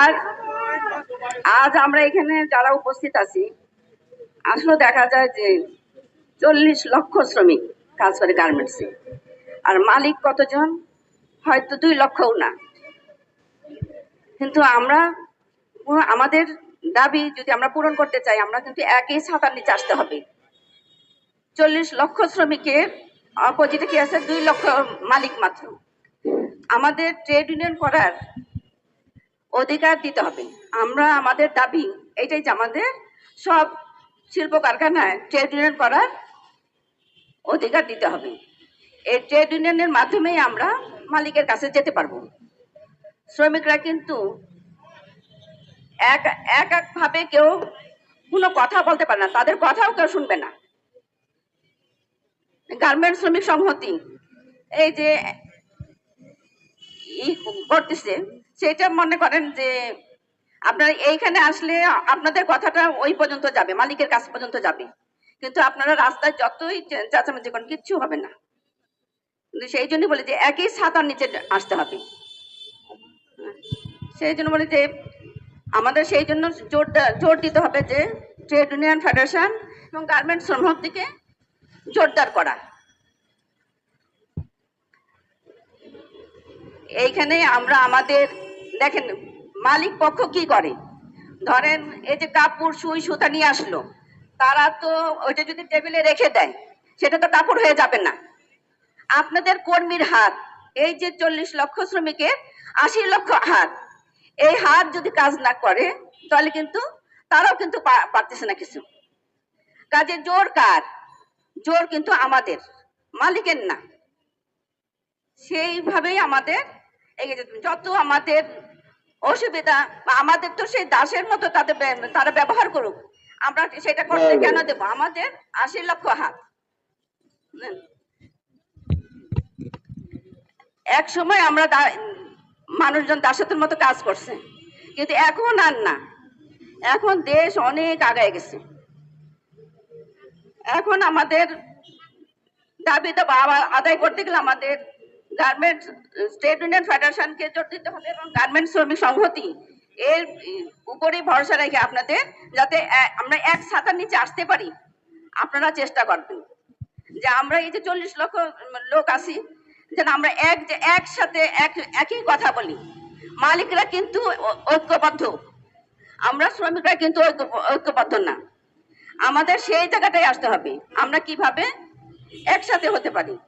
আর আজ আমরা এখানে যারা উপস্থিত আছি, আসলে দেখা যায় যে চল্লিশ লক্ষ শ্রমিক কাজ করে গার্মেন্টসে আর মালিক কতজন? হয়তো দুই লক্ষও না। কিন্তু আমরা, আমাদের দাবি যদি আমরা পূরণ করতে চাই, আমরা কিন্তু একই ছাতার নিচে আসতে হবে। চল্লিশ লক্ষ শ্রমিকের অপোজিটে কি আছে? দুই লক্ষ মালিক মাত্র। আমাদের ট্রেড ইউনিয়ন করার অধিকার দিতে হবে। আমরা আমাদের দাবি এটাই যে আমাদের সব শিল্প কারখানায় ট্রেড ইউনিয়ন করার অধিকার দিতে হবে। এই ট্রেড ইউনিয়নের মাধ্যমেই আমরা মালিকের কাছে যেতে পারব। শ্রমিকরা কিন্তু এক এক একভাবে কেউ কোনো কথা বলতে পারে না, তাদের কথাও কেউ শুনবে না। গার্মেন্ট শ্রমিক সংহতি, এই যে করতেছে সেটা মনে করেন যে আপনারা এইখানে আসলে আপনাদের কথাটা ওই পর্যন্ত যাবে, মালিকের কাছ পর্যন্ত যাবে। কিন্তু আপনারা রাস্তায় যতই চেঁচামেচি করেন, কিচ্ছু হবে না। কিন্তু সেই জন্য বলি যে একই ছাতার নিচে আসতে হবে। সেই জন্য বলি যে আমাদের সেই জন্য জোর জোর দিতে হবে যে ট্রেড ইউনিয়ন ফেডারেশন এবং গার্মেন্ট শ্রমিকদিকে জোরদার করা। এইখানে আমরা আমাদের, দেখেন, মালিক পক্ষ কি করে? ধরেন, এই যে কাপড়, সুই, সুতা নিয়ে আসলো, তারা তো ওইটা যদি টেবিলে রেখে দেয়, সেটা তো কাপড় হয়ে যাবে না। আপনাদের কর্মীর হাত, এই যে চল্লিশ লক্ষ শ্রমিকের, আশি লক্ষ হাত, এই হাত যদি কাজ না করে, তাহলে কিন্তু তারাও কিন্তু পারতেছে না কিছু। কাজে জোর কার? জোর কিন্তু আমাদের, মালিকের না। সেইভাবেই আমাদের এগিয়ে যেতে যত আমাদের অসুবিধা বা আমাদের তো সেই দাসের মতো তাদের তারা ব্যবহার করুক আমরা সেটা করতে কেন দেব? আমাদের আশি লক্ষ হাত। এক সময় আমরা মানুষজন দাসত্বের মতো কাজ করছে কিন্তু এখন আর না। এখন দেশ অনেক আগায় গেছে। এখন আমাদের দাবি তো বাবা- আদায় করতে গেলে আমাদের গার্মেন্টস স্টেট ইউনিয়ন ফেডারেশনকে জোর দিতে হবে এবং গার্মেন্টস শ্রমিক সংহতি, এর উপরেই ভরসা রেখে আপনাদের যাতে আমরা এক ছাতার নিচে আসতে পারি। আপনারা চেষ্টা করবেন। যে আমরা এই যে চল্লিশ লক্ষ লোক আছি, যেন আমরা এক, যে একসাথে এক, একই কথা বলি। মালিকরা কিন্তু ঐক্যবদ্ধ। আমরা শ্রমিকরা কিন্তু ঐক্য- ঐক্যবদ্ধ না। আমাদের সেই জায়গাটায় আসতে হবে। আমরা কীভাবে একসাথে হতে পারি?